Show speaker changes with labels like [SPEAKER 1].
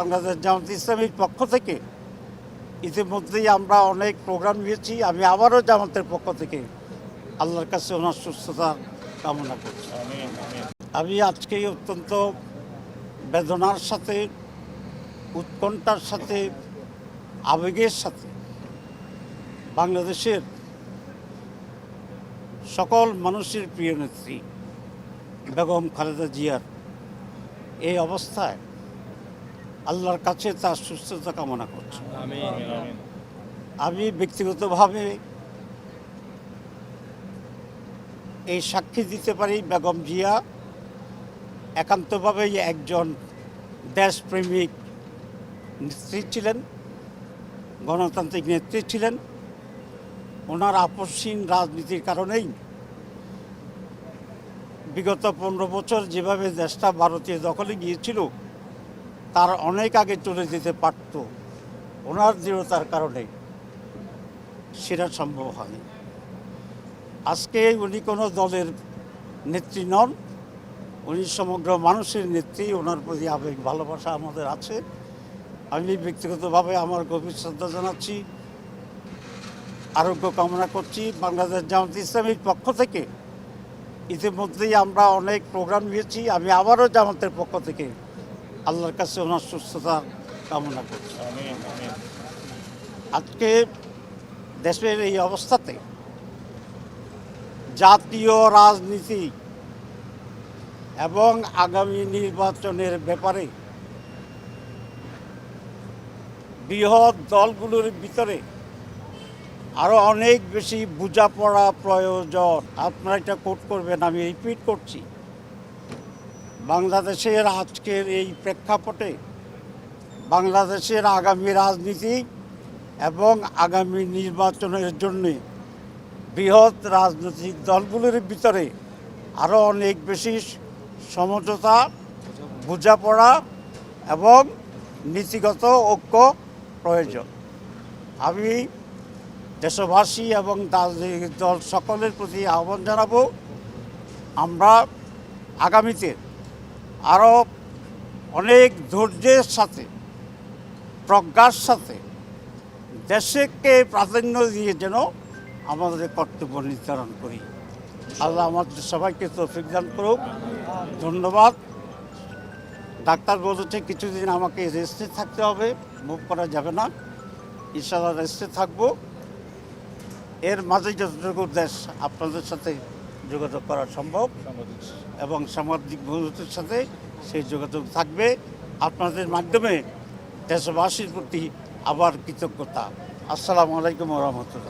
[SPEAKER 1] বাংলাদেশ জামাত ইসলামীর পক্ষ থেকে ইতিমধ্যেই আমরা অনেক প্রোগ্রাম নিয়েছি। আমি আবারও জামাতের পক্ষ থেকে আল্লাহর কাছে ওনার সুস্থতা কামনা করছি। আমি আজকে অত্যন্ত বেদনার সাথে, উৎকণ্ঠার সাথে, আবেগের সাথে বাংলাদেশের সকল মানুষের প্রিয় নেত্রী বেগম খালেদা জিয়ার এই অবস্থায় আল্লাহর কাছে তার সুস্থতা কামনা করছি। আমি ব্যক্তিগতভাবে এই সাক্ষী দিতে পারি বেগম জিয়া। একান্তভাবেই একজন দেশপ্রেমিক নেত্রী ছিলেন গণতান্ত্রিক নেত্রী ছিলেন। ওনার আপসহীন রাজনীতির কারণেই বিগত পনেরো বছর যেভাবে দেশটা ভারতীয় দখলে গিয়েছিল তার অনেক আগে চলে যেতে পারত। ওনার দৃঢ়তার কারণে সেটা সম্ভব হয়নি। আজকে উনি কোনো দলের নেত্রী নন। উনি সমগ্র মানুষের নেত্রী। ওনার প্রতি আবেগ, ভালোবাসা আমাদের আছে। আমি ব্যক্তিগতভাবে আমার গভীর শ্রদ্ধা জানাচ্ছি, আরোগ্য কামনা করছি। বাংলাদেশ জামাত ইসলামীর পক্ষ থেকে ইতিমধ্যেই আমরা অনেক প্রোগ্রাম নিয়েছি। আমি আবারও জামাতের পক্ষ থেকে আল্লাহর কাছে ওনার সুস্থতা কামনা করছি। আজকে দেশের এই অবস্থাতে জাতীয় রাজনীতি এবং আগামী নির্বাচনের ব্যাপারে বৃহৎ দলগুলোর ভিতরে আরও অনেক বেশি বোঝাপড়া প্রয়োজন। আপনারা এটা কোট করবেন আমি রিপিট করছি। বাংলাদেশের আজকের এই প্রেক্ষাপটে বাংলাদেশের আগামী রাজনীতি এবং আগামী নির্বাচনের জন্য বৃহৎ রাজনৈতিক দলগুলির ভিতরে আরও অনেক বেশি সমঝোতা, বোঝাপড়া এবং নীতিগত ঐক্য প্রয়োজন। আমি দেশবাসী এবং রাজনৈতিক দল সকলের প্রতি আহ্বান জানাব, আমরা আগামীতে আরও অনেক ধৈর্যের সাথে, প্রজ্ঞার সাথে দেশকে প্রাধান্য দিয়ে যেন আমাদের কর্তব্য নির্ধারণ করি। আল্লাহ আমাদের সবাইকে তৌফিক দান করুক। ধন্যবাদ। ডাক্তার বলেছে কিছুদিন আমাকে রেস্টে থাকতে হবে, মুভ করা যাবে না। ইনশাল্লাহ রেস্টে থাকব। এর মাঝে যতটুকু দেশ আপনাদের সাথে যোগাযোগ করা সম্ভব এবং সামাজিক বন্ধুত্বের সাথে সেই যোগাযোগ থাকবে। আপনাদের মাধ্যমে দেশবাসীর প্রতি আবার কৃতজ্ঞতা। আসসালামু আলাইকুম রহমতুল্লাহ।